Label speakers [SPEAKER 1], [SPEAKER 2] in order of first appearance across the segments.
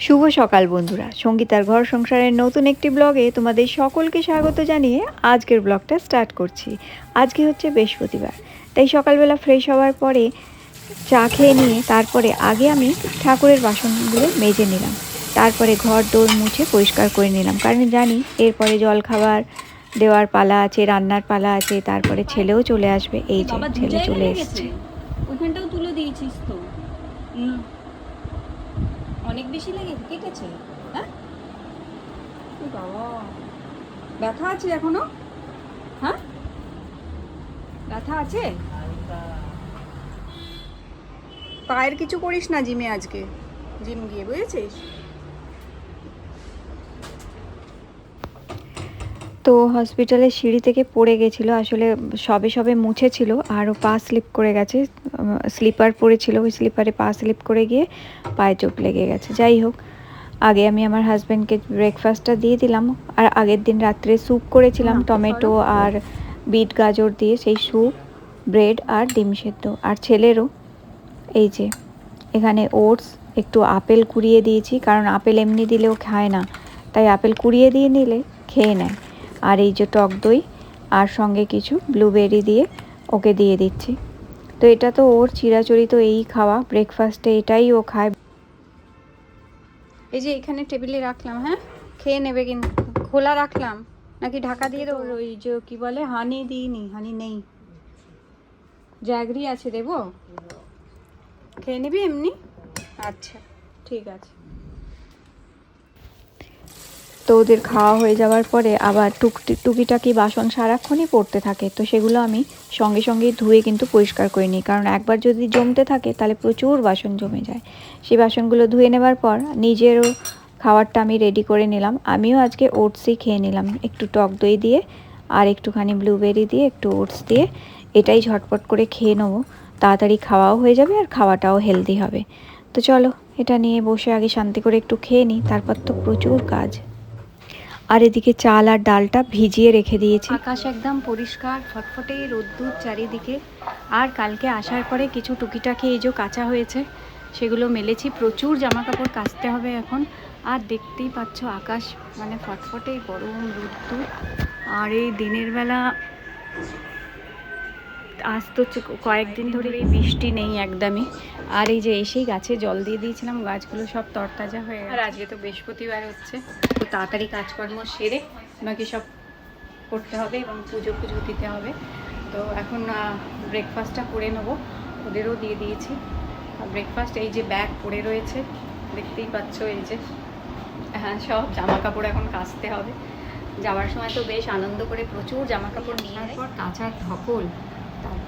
[SPEAKER 1] শুভ সকাল বন্ধুরা। সঙ্গীতার ঘর সংসারের নতুন একটি ব্লগে তোমাদের সকলকে স্বাগত জানিয়ে আজকের ব্লগটা স্টার্ট করছি। আজকে হচ্ছে বৃহস্পতিবার তাই সকালবেলা ফ্রেশ হওয়ার পরে চা খেয়ে নিয়ে তারপরে আগে আমি ঠাকুরের বাসনগুলো মেজে নিলাম। তারপরে ঘর দোর মুছে পরিষ্কার করে নিলাম। কারণ জানি এরপরে জল খাবার দেওয়ার পালা আছে রান্নার পালা আছে তারপরে ছেলেও চলে আসবে। এই যে ছেলে চলে। এসছে।
[SPEAKER 2] ওইখানটাও তুলে দিয়েছিস তো। অনেক বেশি লেগে? কেটেছে? হ্যাঁ? বাবা। ব্যথা আছে এখনও? হ্যাঁ? ব্যথা আছে? পায়ের কিছু করিস না জিমে আজকে? জিম গিয়ে বুঝেছিস?
[SPEAKER 1] তো হসপিটালের সিঁড়ি থেকে পড়ে গেছিল আসলে সবে সবে মুছেছিল আরও পা স্লিপ করে গেছে স্লিপার পরেছিল ওই স্লিপারে পা স্লিপ করে গিয়ে পায়ে চোট লেগে গেছে। যাই হোক আগে আমি আমার হাজব্যান্ডকে ব্রেকফাস্টটা দিয়ে দিলাম আর আগের দিন রাত্রে স্যুপ করেছিলাম টমেটো আর বিট গাজর দিয়ে সেই স্যুপ ব্রেড আর ডিম সেদ্ধ। আর ছেলেরও এই যে এখানে ওটস একটু আপেল কুড়িয়ে দিয়েছি কারণ আপেল এমনি দিলেও খায় না। তাই আপেল কুড়িয়ে দিয়ে নিলে খেয়ে নেয়। আর এই যে টক দই আর সঙ্গে কিছু ব্লুবেরি দিয়ে ওকে দিয়ে দিচ্ছি। তো এটা তো ওর চিরাচরিত এই খাওয়া ব্রেকফাস্টে এটাই ও খায়।
[SPEAKER 2] এই যে এখানে টেবিলে রাখলাম হ্যাঁ? খেয়ে নেবে কিন্তু খোলা রাখলাম। নাকি ঢাকা দিয়ে দেবো? ওই যে কি বলে হানি দিইনি হানি নেই। জ্যাগরি আছে, দেবো? খেয়ে নিবি এমনি? আচ্ছা ঠিক আছে।
[SPEAKER 1] তো ওদের খাওয়া হয়ে যাওয়ার পরে আবার টুকটি, টুকিটাকি বাসন সারাক্ষণই পড়তে থাকে। তো সেগুলো আমি সঙ্গে সঙ্গে ধুয়ে কিন্তু পরিষ্কার করে নিই। কারণ একবার যদি জমতে থাকে তাহলে প্রচুর বাসন জমে যায়। সেই বাসনগুলো ধুয়ে নেবার পর নিজেরও খাবারটা আমি রেডি করে নিলাম। আমিও আজকে ওটসই খেয়ে নিলাম। একটু টক দই দিয়ে আর একটুখানি ব্লুবেরি দিয়ে একটু ওটস দিয়ে এটাই ঝটপট করে খেয়ে নেব। তাড়াতাড়ি খাওয়াও হয়ে যাবে আর খাওয়াটাও হেলদি হবে। তো চলো, এটা নিয়ে বসে আগে শান্তি করে একটু খেয়ে নিই। তারপর তো প্রচুর কাজ। আর এদিকে চাল আর ডালটা ভিজিয়ে রেখে দিয়েছি। আকাশ একদম পরিষ্কার, ফটফটে রোদ্দুর চারিদিকে। আর কালকে আসার পরে কিছু টুকিটাকি এই যে কাঁচা হয়েছে, সেগুলো মেলেছি। প্রচুর জামা কাপড় কাচতে হবে এখন। আর দেখতেই পাচ্ছ আকাশ মানে ফটফটে গরম রোদ্দুর। আর এই দিনের বেলা, আজ তো কয়েকদিন ধরে এই বৃষ্টি নেই একদমই। আর এই যে এসেই গাছে জল দিয়ে দিয়েছিলাম গাছগুলো সব তরতাজা হয়ে আর আজকে তো বৃহস্পতিবার হচ্ছে। তো তাড়াতাড়ি কাজকর্ম সেরে বাকি সব করতে হবে এবং পুজো পুজো দিতে হবে। তো এখন ব্রেকফাস্টটা করে নেব। ওদেরও দিয়ে দিয়েছি। আর ব্রেকফাস্ট এই যে ব্যাগ পড়ে রয়েছে দেখতেই পাচ্ছ এই যে। হ্যাঁ সব জামা কাপড় এখন কাচতে হবে। যাওয়ার সময় তো বেশ আনন্দ করে প্রচুর জামা কাপড় নিয়ে। পর কাচার ধকল।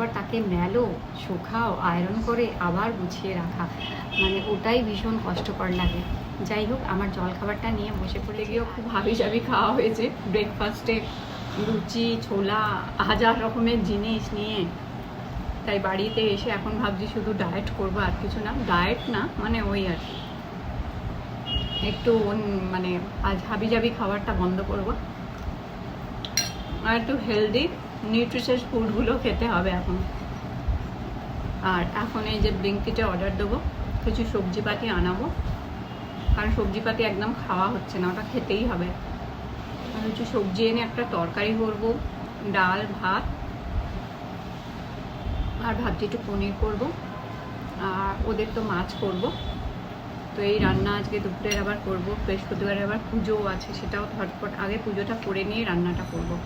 [SPEAKER 1] তারপর তাকে মেলো শুকাও, আয়রন করে আবার গুছিয়ে রাখা। মানে ওটাই ভীষণ কষ্টকর লাগে। যাই হোক, আমার জল খাবারটা নিয়ে বসে পড়ে গিয়েও খুব হাবি জাবি খাওয়া হয়েছে। ব্রেকফাস্টে লুচি, ছোলা, হাজার রকমের জিনিস নিয়ে। তাই বাড়িতে এসে এখন ভাবছি শুধু ডায়েট করব আর কিছু না। ডায়েট না মানে ওই আর কি। একটু মানে আজ হাবি জাবি খাবারটা বন্ধ করব। আর একটু হেলদি নিউট্রিশিয়াস ফুডগুলো খেতে হবে এখন। আর এখন এই যে ব্লিঙ্কিটে অর্ডার দেবো, কিছু সবজিপাতি আনাবো। কারণ সবজিপাতি একদম খাওয়া হচ্ছে না, ওটা খেতেই হবে। আর কিছু সবজি এনে একটা তরকারি করব, ডাল, ভাত। আর ভাবছি একটু পনির করব। আর ওদের তো মাছ করব। তো এই রান্না আজকে দুপুরের আবার করব বৃহস্পতিবারে আবার পুজোও আছে, সেটাও ঝটপট আগে পুজোটা করে নিয়ে রান্নাটা করব।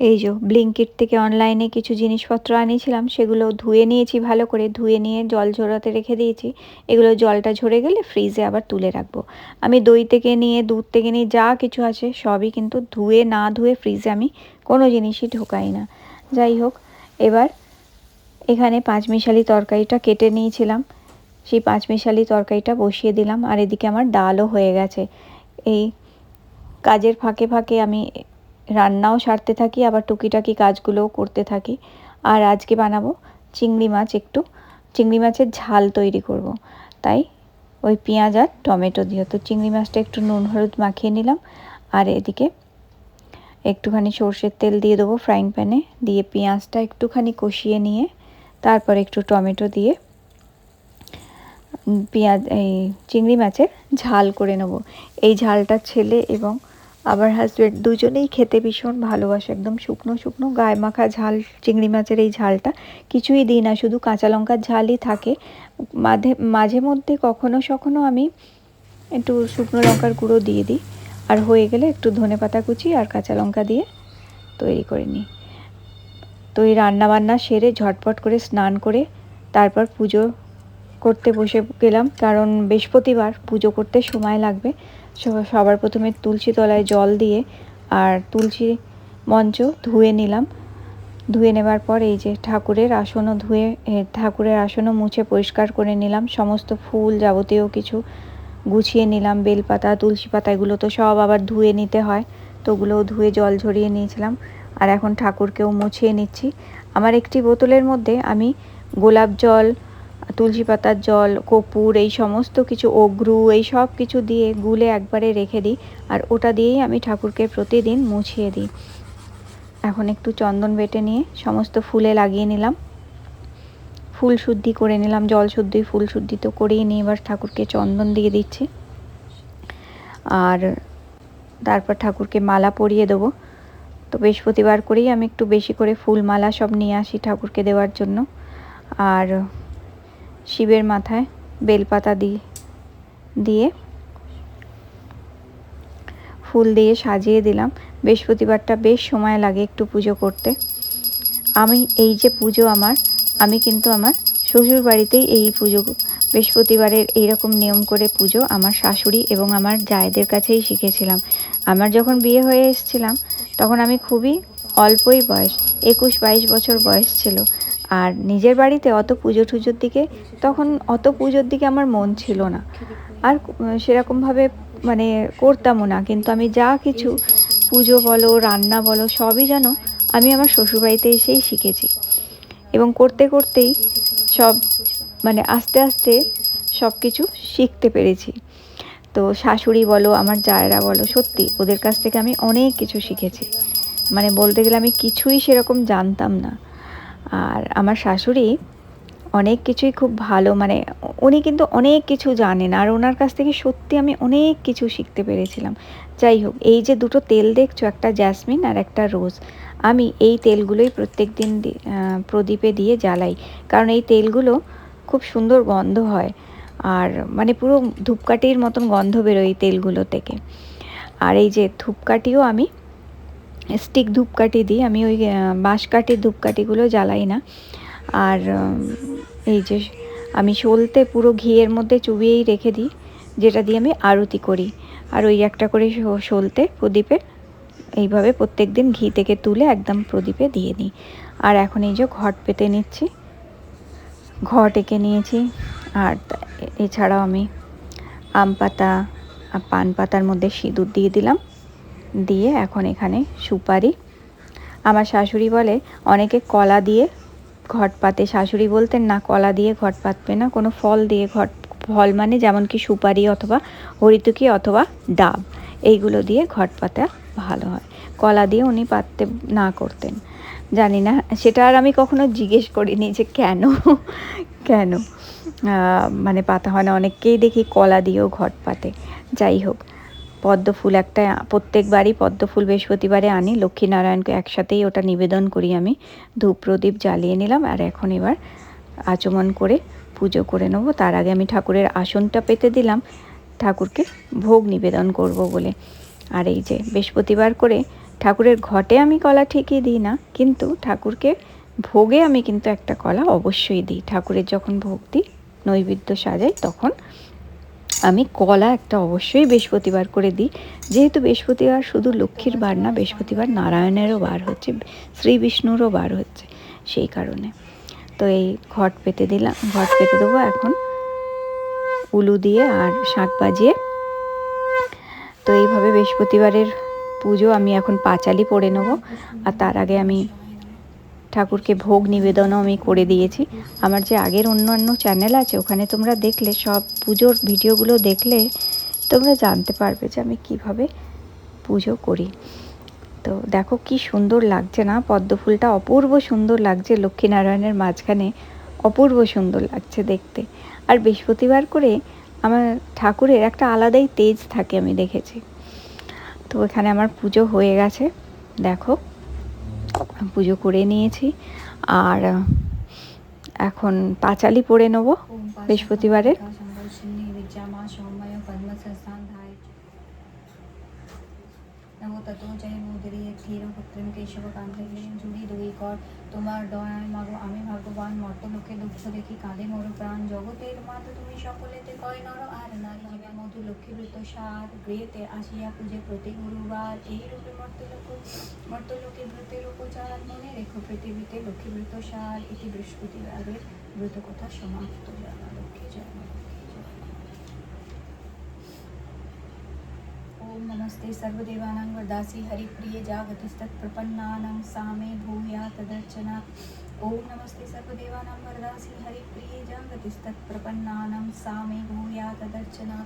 [SPEAKER 1] এই যে ব্লিঙ্কিট থেকে অনলাইনে কিছু জিনিসপত্র আনিয়েছিলাম, সেগুলো ধুয়ে নিয়েছি ভালো করে। ধুয়ে নিয়ে জল ঝরাতে রেখে দিয়েছি। এগুলো জলটা ঝরে গেলে ফ্রিজে আবার তুলে রাখব। আমি দই থেকে নিয়ে, দুধ থেকে নিয়ে যা কিছু আছে সবই কিন্তু ধুয়ে না ধুয়ে ফ্রিজে আমি কোনো জিনিসই ঢোকাই না। যাই হোক, এবার এখানে পাঁচমিশালি তরকারিটা কেটে নিয়েছিলাম। সেই পাঁচমিশালি তরকারিটা বসিয়ে দিলাম, আর এদিকে আমার ডালও হয়ে গেছে। এই কাজের ফাঁকে ফাঁকে আমি রান্নাও সারতে থাকি, আবার টুকিটাকি কাজগুলোও করতে থাকি। আর আজকে বানাবো চিংড়ি মাছ একটু। চিংড়ি মাছের ঝাল তৈরি করব। তাই ওই পেঁয়াজ আর টমেটো দিয়ে। তো চিংড়ি মাছটা একটু নুন হলুদ মাখিয়ে নিলাম। আর এদিকে একটুখানি সর্ষের তেল দিয়ে দেবো ফ্রাইং প্যানে দিয়ে পেঁয়াজটা একটুখানি কষিয়ে নিয়ে, তারপর একটু টমেটো দিয়ে পেঁয়াজ, এই চিংড়ি মাছের ঝাল করে নেব। এই ঝালটা ছেলে এবং আমার হাজব্যান্ড দুজনেই খেতে ভীষণ ভালোবাসে, একদম শুকনো শুকনো গায়ে মাখা ঝাল, চিংড়ি মাছের এই ঝালটা। কিছুই দিই না, শুধু কাঁচা লঙ্কার ঝালই থাকে। মাঝে মাঝে মধ্যে কখনো সখনো আমি একটু শুকনো লঙ্কার গুঁড়ো দিয়ে দিই। আর হয়ে গেলে একটু ধনে পাতা কুচি আর কাঁচা লঙ্কা দিয়ে তৈরি করে নিই। তো এই রান্নাবান্না সেরে ঝটপট করে স্নান করে তারপর পুজো করতে বসে গেলাম। কারণ বৃহস্পতিবার পুজো করতে সময় লাগবে। সবার প্রথমে তুলসী তলায় জল দিয়ে আর তুলসী মঞ্চ ধুয়ে নিলাম। ধুয়ে নেবার পর এই যে ঠাকুরের আসনও ধুয়ে ঠাকুরের আসনও মুছে পরিষ্কার করে নিলাম। সমস্ত ফুল যাবতীয় কিছু গুছিয়ে নিলাম। বেলপাতা, তুলসী পাতা, এগুলো তো সব আবার ধুয়ে নিতে হয়। তো ওগুলোও ধুয়ে জল ঝরিয়ে নিয়েছিলাম। আর এখন ঠাকুরকেও মুছিয়ে নিচ্ছি। আমার একটি বোতলের মধ্যে আমি গোলাপ জল তুলসী পাতার জল, কর্পূর, এই সমস্ত কিছু, অগ্রু, এই সব কিছু দিয়ে গুলে একবারে রেখে দিই। আর ওটা দিয়েই আমি ঠাকুরকে প্রতিদিন মুছিয়ে দিই। এখন একটু চন্দন বেটে নিয়ে সমস্ত ফুলে লাগিয়ে নিলাম। ফুল শুদ্ধি করে নিলাম, জল শুদ্ধি, ফুল শুদ্ধি তো করেই নিয়ে এবার ঠাকুরকে চন্দন দিয়ে দিচ্ছি। আর তারপর ঠাকুরকে মালা পরিয়ে দেবো। তো বৃহস্পতিবার করেই আমি একটু বেশি করে ফুল মালা সব নিয়ে আসি ঠাকুরকে দেওয়ার জন্য। আর শিবের মাথায় বেলপাতা দিয়ে দিয়ে ফুল দিয়ে সাজিয়ে দিলাম। বৃহস্পতিবারটা বেশ সময় লাগে একটু পুজো করতে। আমি, এই যে পুজো আমার, আমি কিন্তু আমার শ্বশুর বাড়িতেই এই পুজো, বৃহস্পতিবারের এইরকম নিয়ম করে পুজো আমার শাশুড়ি এবং আমার জায়েদের কাছেই শিখেছিলাম। আমার যখন বিয়ে হয়ে এসেছিলাম, তখন আমি খুবই অল্পই বয়স, একুশ বাইশ বছর বয়স ছিল। আর নিজের বাড়িতে অত পুজো টুজোর দিকে, তখন অত পুজোর দিকে আমার মন ছিল না। আর সেরকমভাবে মানে করতামও না, কিন্তু আমি যা কিছু পুজো বলো, রান্না বলো, সবই যেন আমি আমার শ্বশুরবাড়িতে এসেই শিখেছি। এবং করতে করতেই সব মানে আস্তে আস্তে সব কিছু শিখতে পেরেছি। তো শাশুড়ি বলো, আমার জায়রা বলো, সত্যি ওদের কাছ থেকে আমি অনেক কিছু শিখেছি। মানে বলতে গেলে আমি কিছুই সেরকম জানতাম না। আর আমার শাশুড়ি অনেক কিছুই খুব ভালো মানে উনি কিন্তু অনেক কিছু জানেন আর ওনার কাছ থেকে সত্যি আমি অনেক কিছু শিখতে পেরেছিলাম। যাই হোক, এই যে দুটো তেল দেখছ, একটা জ্যাসমিন আর একটা রোজ, আমি এই তেলগুলোই প্রত্যেক দিন প্রদীপে দিয়ে জ্বালাই। কারণ এই তেলগুলো খুব সুন্দর গন্ধ হয় আর মানে পুরো ধূপকাঠির মতন গন্ধ বেরোয় এই তেলগুলো থেকে। আর এই যে ধূপকাঠিও আমি স্টিক ধূপকাঠি দিই। আমি ওই আহ, বাঁশকাঠির ধূপকাঠিগুলো জ্বালাই না। আর এই যে আমি সলতে পুরো ঘিয়ের মধ্যে চুবিয়েই রেখে দিই যেটা দিয়ে আমি আরতি করি। আর ওই একটা করে সলতে প্রদীপে এইভাবে প্রত্যেক দিন ঘি থেকে তুলে একদম প্রদীপে দিয়ে দিই। আর এখন এই যে ঘট পেতে নিচ্ছি। ঘট এঁকে নিয়েছি। আর এছাড়াও আমি আম পাতা পান পাতার মধ্যে সিঁদুর দিয়ে দিলাম। দিয়ে এখন এখানে সুপারি। আমার শাশুড়ি বলে, অনেকে কলা দিয়ে ঘট পাতে। শাশুড়ি বলতেন, না, কলা দিয়ে ঘট পাতবে না। কোনো ফল দিয়ে ঘট, ফল মানে যেমন কি সুপারি অথবা হরিতুকি অথবা ডাব, এইগুলো দিয়ে ঘট পাতা ভালো হয়। কলা দিয়ে উনি পাততে না করতেন। জানি না, সেটা আর আমি কখনো জিজ্ঞেস করিনি যে কেন? কেন? মানে পাতা হয় না। অনেককেই দেখি কলা দিয়েও ঘট পাতে। যাই হোক পদ্ম ফুল একটা, প্রত্যেকবারই পদ্ম ফুল বৃহস্পতিবারে আনি। লক্ষ্মীনারায়ণকে একসাথেই ওটা নিবেদন করি আমি। ধূপ প্রদীপ জ্বালিয়ে নিলাম আর এখন এবার আচমন করে পুজো করে নেব। তার আগে আমি ঠাকুরের আসনটা পেতে দিলাম। ঠাকুরকে ভোগ নিবেদন করব বলে। আর এই যে বৃহস্পতিবার করে ঠাকুরের ঘটে আমি কলা ঠিকই দিই না, কিন্তু ঠাকুরকে ভোগে আমি কিন্তু একটা কলা অবশ্যই দিই। ঠাকুরের যখন ভোগ দিই, নৈবেদ্য সাজাই, তখন আমি কলা একটা অবশ্যই বৃহস্পতিবার করে দিই। যেহেতু বৃহস্পতিবার শুধু লক্ষ্মীর বার না, বৃহস্পতিবার নারায়ণেরও বার হচ্ছে, শ্রী বিষ্ণুরও বার হচ্ছে সেই কারণে। তো এই ঘট পেতে দিলাম, ঘট পেতে দেবো এখন উলু দিয়ে আর শাঁখ বাজিয়ে তো এইভাবে বৃহস্পতিবারের পুজো আমি এখন পাঁচালি পড়ে নেব, আর তার আগে আমি ঠাকুরকে ভোগ নিবেদনও আমি করে দিয়েছি। আমার যে আগের অন্যান্য চ্যানেল আছে, ওখানে তোমরা দেখলে, সব পুজোর ভিডিওগুলো দেখলে তোমরা জানতে পারবে যে আমি কীভাবে পুজো করি। তো দেখো কি সুন্দর লাগছে না? পদ্ম ফুলটা অপূর্ব সুন্দর লাগছে, লক্ষ্মীনারায়ণের মাঝখানে অপূর্ব সুন্দর লাগছে দেখতে। আর বৃহস্পতিবার করে আমার ঠাকুরের একটা আলাদাই তেজ থাকে আমি দেখেছি। তো এখানে আমার পুজো হয়ে গেছে। দেখো পুজো করে নিয়েছি। আর এখন পাঁচালি পরে নেব বৃহস্পতিবারের।
[SPEAKER 2] কান্তে জুড়ি দুই কর। তোমার দয়ায় মাগো, আমি ভগবান মর্তলোকে দুঃখ দেখি, কাঁদে মোর প্রাণ। জগতের মাত তুমি সকলেতে কয় নর, আর নারী জীবে মধু লক্ষ্মীবৃত সার। গৃহেতে আসিয়া পূজে প্রতি গুরুবার এই রূপে মর্তলোক, মর্তলোকে ব্রতের উপচার। মনে রেখো পৃথিবীতে লক্ষ্মীবৃত সার এটি বৃহস্পতিবারের ব্রত কথা সমাপ্ত। মা লক্ষ্মী জয় ओम नमस्ते सर्वदेवानां वरदासी हरिप्रिय जागतिस्तत्प्रपन्नानां सामे भूया तदर्चना। ओम नमस्ते सर्वदेवानां वरदासी हरिप्रिय जागतिस्तत्प्रपन्नानां सामे भूया तदर्चना।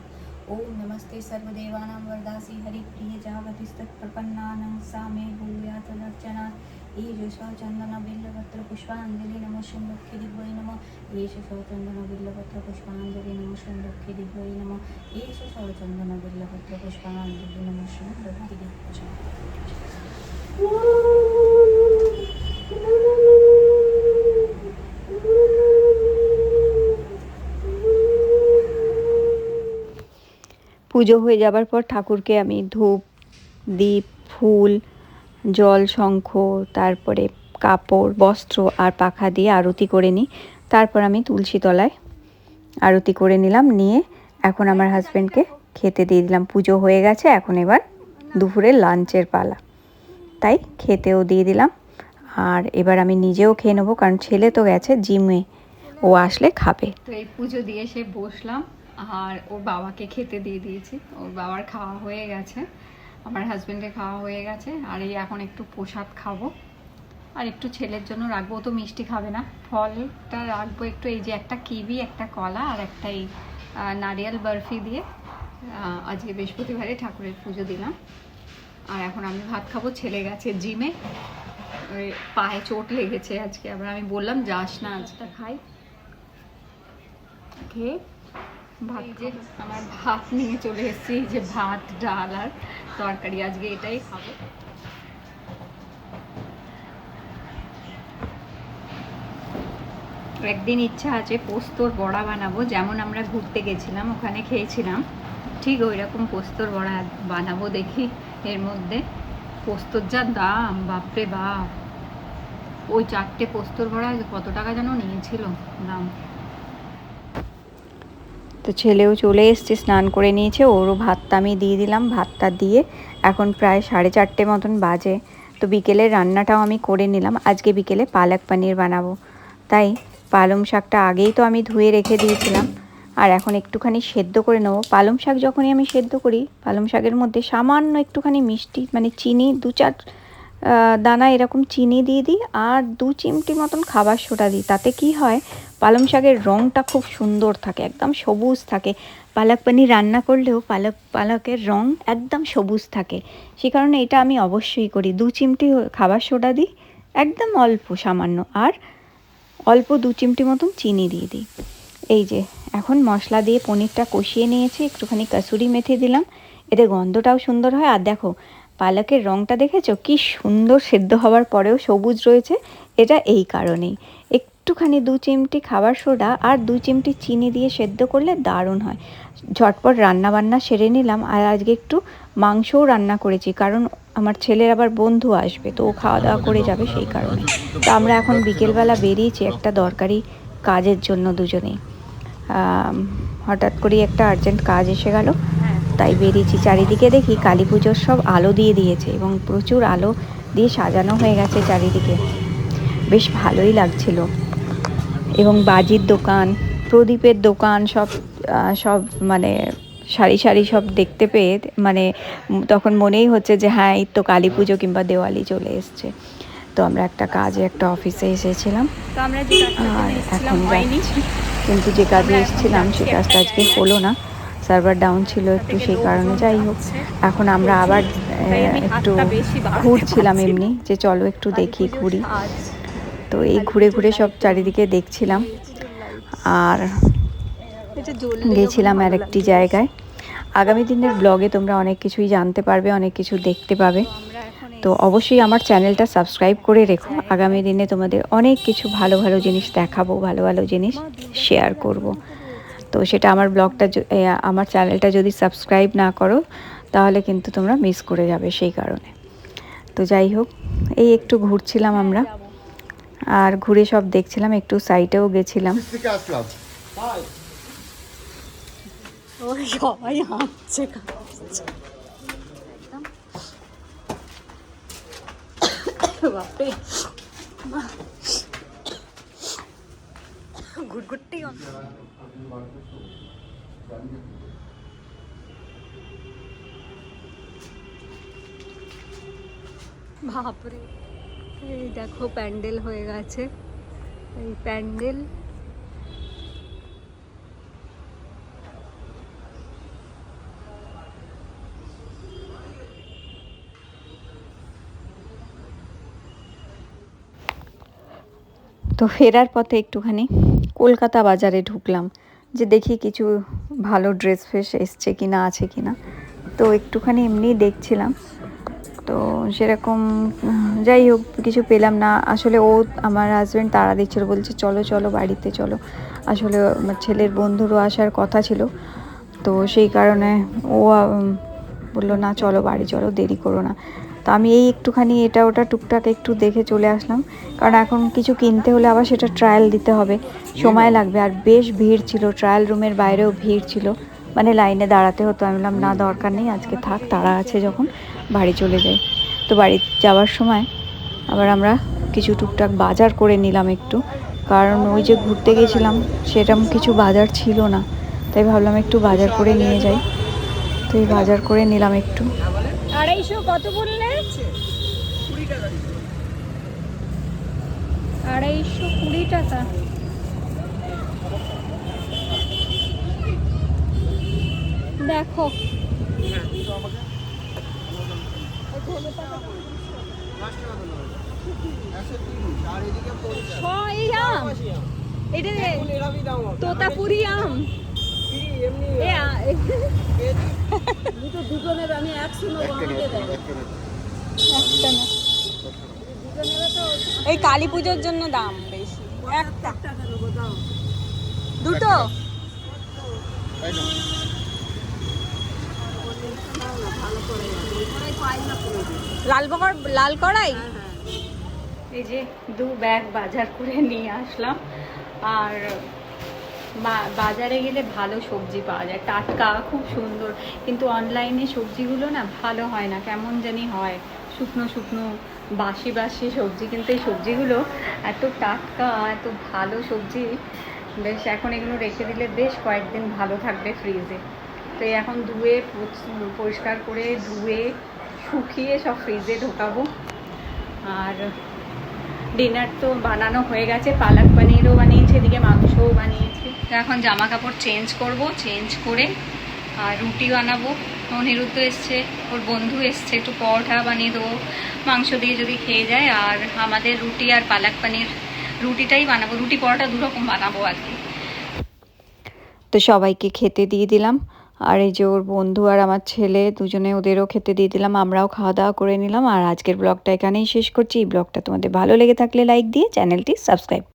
[SPEAKER 2] ओम नमस्ते सर्वदेवानां वरदासी हरिप्रिय जागतिस्तत्प्रपन्नानां सामे भूया तदर्चना। ईश चन्दन बिल्लपत्र पुष्पाञ्जलि नमः शुम्भक्षि दिव्यै नमः ईश चन्दन बिल्लपत्र पुष्पाञ्जलि नमः शुम्भक्षि दिव्यै नमः ईश चन्दन बिल्लपत्र पुष्पाञ्जलि नमः शुम्भक्षि दिव्यै
[SPEAKER 1] পুজো হয়ে যাবার পর ঠাকুরকে আমি ধূপ দীপ ফুল জল, শঙ্খ, তারপরে কাপড়, বস্ত্র আর পাখা দিয়ে আরতি করে নিই। তারপর আমি তুলসী তলায় আরতি করে নিলাম, নিয়ে এখন আমার হাজব্যান্ডকে খেতে দিয়ে দিলাম। পুজো হয়ে গেছে, এখন এবার দুপুরে লাঞ্চের পালা। তাই খেতেও দিয়ে দিলাম। আর এবার আমি নিজেও খেয়ে নেব, কারণ ছেলে তো গেছে জিমে। ও আসলে খাবে।
[SPEAKER 2] তো এই পুজো দিয়ে সে বসলাম, আর ওর বাবাকে খেতে দিয়ে দিয়েছি। ওর বাবার খাওয়া হয়ে গেছে। আমার হাজবেন্ডের খাওয়া হয়ে গেছে, আর এই এখন একটু প্রসাদ খাব। আর একটু ছেলের জন্য রাখব তো মিষ্টি খাবে না। ফলটা রাখব একটু, এই যে একটা কিবি, একটা কলা, আর একটা এই নারিয়াল বরফি দিয়ে আজকে বৃহস্পতিবারে ঠাকুরের পুজো দিলাম। আর এখন আমি ভাত খাব ছেলে গেছে জিমে। ওই পায়ে চোট লেগেছে আজকে। আবার আমি বললাম, যাস না, আজটা খাই। খেয়ে ভাত যে আমার ভাত নিয়ে চলে এসেছি যে ভাত ডাল আর তরকারি। আজকে এটাই খাব। একদিন ইচ্ছা আছে পোস্তর বড়া বানাবো যেমন আমরা ঘুরতে গেছিলাম ওখানে খেয়েছিলাম। ঠিক ওই রকম পোস্তর বড়া বানাবো দেখি এর মধ্যে। পোস্তর যা দাম বাপরে বাপ। ওই চারটে পোস্তর বড়া কত টাকা যেন নিয়েছিল দাম।
[SPEAKER 1] তো ছেলেও চলে এসছে, স্নান করে নিয়েছে। ওরও ভাতটা আমি দিয়ে দিলাম, ভাতটা দিয়ে এখন প্রায় সাড়ে চারটে মতন বাজে। তো বিকেলে রান্নাটাও আমি করে নিলাম, আজকে বিকেলে পালক পনির বানাবো। তাই পালং শাকটা আগেই তো আমি ধুয়ে রেখে দিয়েছিলাম। আর এখন একটুখানি সেদ্ধ করে নেব। পালং শাক যখনই আমি সেদ্ধ করি, পালং শাকের মধ্যে সামান্য একটুখানি মিষ্টি মানে চিনি, দু চার দানা এরকম চিনি দিয়ে দিই আর দু চিমটি মতন খাবার সোডা দিই। তাতে কি হয়, পালং শাকের রঙটা খুব সুন্দর থাকে, একদম সবুজ থাকে। পালক পনির রান্না করলেও পালক, পালকের রং একদম সবুজ থাকে। সে কারণে এটা আমি অবশ্যই করি। দু চিমটি খাবার সোডা দিই, একদম অল্প সামান্য, আর অল্প দু চিমটি মতন চিনি দিয়ে দিই। এই যে, এখন মশলা দিয়ে পনিরটা কষিয়ে নিয়েছি, একটুখানি কাসুরি মেথি দিলাম। এতে গন্ধটাও সুন্দর হয়। আর দেখো পালকের রঙটা দেখেছ? কি সুন্দর সেদ্ধ হওয়ার পরেও সবুজ রয়েছে। এটা এই কারণেই। একটুখানি দু চিমটি খাবার সোডা আর দু চিমটি চিনি দিয়ে সেদ্ধ করলে দারুণ হয়। ঝটপট রান্না বান্না সেরে নিলাম। আর আজকে একটু মাংসও রান্না করেছি, কারণ আমার ছেলের আবার বন্ধু আসবে, তো ও খাওয়া দাওয়া করে যাবে সেই কারণে। তো আমরা এখন বিকেলবেলা বেরিয়েছি একটা দরকারি কাজের জন্য দুজনেই। হঠাৎ করেই একটা আর্জেন্ট কাজ এসে গেল। তাই বেরিয়েছি চারিদিকে দেখি কালী পুজোর সব আলো দিয়ে দিয়েছে এবং প্রচুর আলো দিয়ে সাজানো হয়ে গেছে চারিদিকে। বেশ ভালোই লাগছিল। এবং বাজির দোকান প্রদীপের দোকান সব সব মানে সারি সারি সব দেখতে পেয়ে মানে তখন মনেই হচ্ছে যে হ্যাঁ এই তো কালী পুজো কিংবা দেওয়ালি চলে এসছে। তো আমরা একটা কাজে একটা অফিসে এসেছিলাম। আর এখন যাচ্ছি। কিন্তু যে কাজে এসেছিলাম সে কাজটা আজকে হলো না। সার্ভার ডাউন ছিল একটু সেই কারণে যাই হোক এখন আমরা আবার একটু ঘুরছিলাম এমনি যে চলো একটু দেখি ঘুরি। তো এই ঘুরে ঘুরে সব চারিদিকে দেখছিলাম। আর গেছিলাম আর একটি জায়গায়। আগামী দিনের ব্লগে তোমরা অনেক কিছুই জানতে পারবে অনেক কিছু দেখতে পাবে। তো অবশ্যই আমার চ্যানেলটা সাবস্ক্রাইব করে রেখো। আগামী দিনে তোমাদের অনেক কিছু ভালো ভালো জিনিস দেখাবো ভালো ভালো জিনিস শেয়ার করব। তো সেটা আমার ব্লগটা আমার চ্যানেলটা যদি সাবস্ক্রাইব না করো তাহলে কিন্তু তোমরা মিস করে যাবে সেই কারণে। তো যাই হোক এই একটু ঘুরছিলাম আমরা। আর ঘুরে সব দেখছিলাম একটু সাইটেও গেছিলাম।
[SPEAKER 3] Club.
[SPEAKER 1] বাপরে ঘুটঘুটটি বাপরে এই দেখো প্যান্ডেল হয়ে গেছে। এই প্যান্ডেল। তো ফেরার পথে একটুখানি কলকাতা বাজারে ঢুকলাম। যে দেখি কিছু ভালো ড্রেস ফ্রেস এসছে কি না আছে কি না তো একটুখানি এমনি দেখছিলাম। তো সেরকম, যাই হোক, কিছু পেলাম না। আসলে ও, আমার হাজব্যান্ড তারা দিচ্ছিল, বলছে, চলো চলো, বাড়িতে চলো। আসলে আমার ছেলের বন্ধুরও আসার কথা ছিল। তো সেই কারণে ও বলল, না, চলো, বাড়ি চলো, দেরি করো না। তো আমি এই একটুখানি এটা ওটা টুকটাক একটু দেখে চলে আসলাম। কারণ এখন কিছু কিনতে হলে আবার সেটা ট্রায়াল দিতে হবে। সময় লাগবে। আর বেশ ভিড় ছিল ট্রায়াল রুমের বাইরেও ভিড় ছিল। মানে লাইনে দাঁড়াতে হতো। আমি বললাম, না, দরকার নেই, আজকে থাক তাড়া আছে যখন, বাড়ি চলে যাই। তো বাড়ি যাওয়ার সময় আবার আমরা কিছু টুকটাক বাজার করে নিলাম একটু। কারণ ওই যে ঘুরতে গেছিলাম সেরকম কিছু বাজার ছিল না। তাই ভাবলাম একটু বাজার করে নিয়ে যাই। তো এই বাজার করে নিলাম একটু।
[SPEAKER 2] আড়াইশো কত বললে আড়াইশো কুড়ি টাকা। দেখো। ছ এই আম। এটা তোতাপুরি আম। এই কালী পুজোর জন্য দাম বেশি। একটা। দুটো? লাল বকর, লাল কড়াই?
[SPEAKER 1] এই যে দু ব্যাগ বাজার করে নিয়ে আসলাম। আর বাজারে গেলে ভালো সবজি পাওয়া যায়। টাটকা খুব সুন্দর। কিন্তু অনলাইনে সবজিগুলো না ভালো হয় না। কেমন জানি হয়। শুকনো শুকনো, বাসি বাসি সবজি। কিন্তু এই সবজিগুলো এত টাটকা, এত ভালো সবজি। বেশ, এখন এগুলো রেখে দিলে বেশ কয়েকদিন ভালো থাকবে ফ্রিজে তো এখন ধুয়ে পরিষ্কার করে ধুয়ে, শুকিয়ে সব ফ্রিজে ঢোকাবো। আর ডিনার তো বানানো হয়ে গেছে। পালক পনিরও বানিয়েছি, এদিকে মাংসও বানিয়েছি। তো এখন জামা কাপড় চেঞ্জ করব, চেঞ্জ করে, আর রুটি বানাবো। অনিরুদ্ধ এসছে, ওর বন্ধু এসছে, একটু পরোটা বানিয়ে দেবো, মাংস দিয়ে যদি খেয়ে যায়। আর আমাদের রুটি আর পালাক পানির, রুটিটাই বানাবো, রুটি পরোটা দুরকম বানাবো আর কি। তো সবাইকে খেতে দিয়ে দিলাম। আর এই যে ওর বন্ধু আর আমার ছেলে দুজনে ওদেরও খেতে দিয়ে দিলাম, আমরাও খাওয়া দাওয়া করে নিলাম। আর আজকের ব্লগটা এখানেই শেষ করছি। এই ব্লগটা তোমাদের ভালো লেগে থাকলে লাইক দিয়ে চ্যানেলটি সাবস্ক্রাইব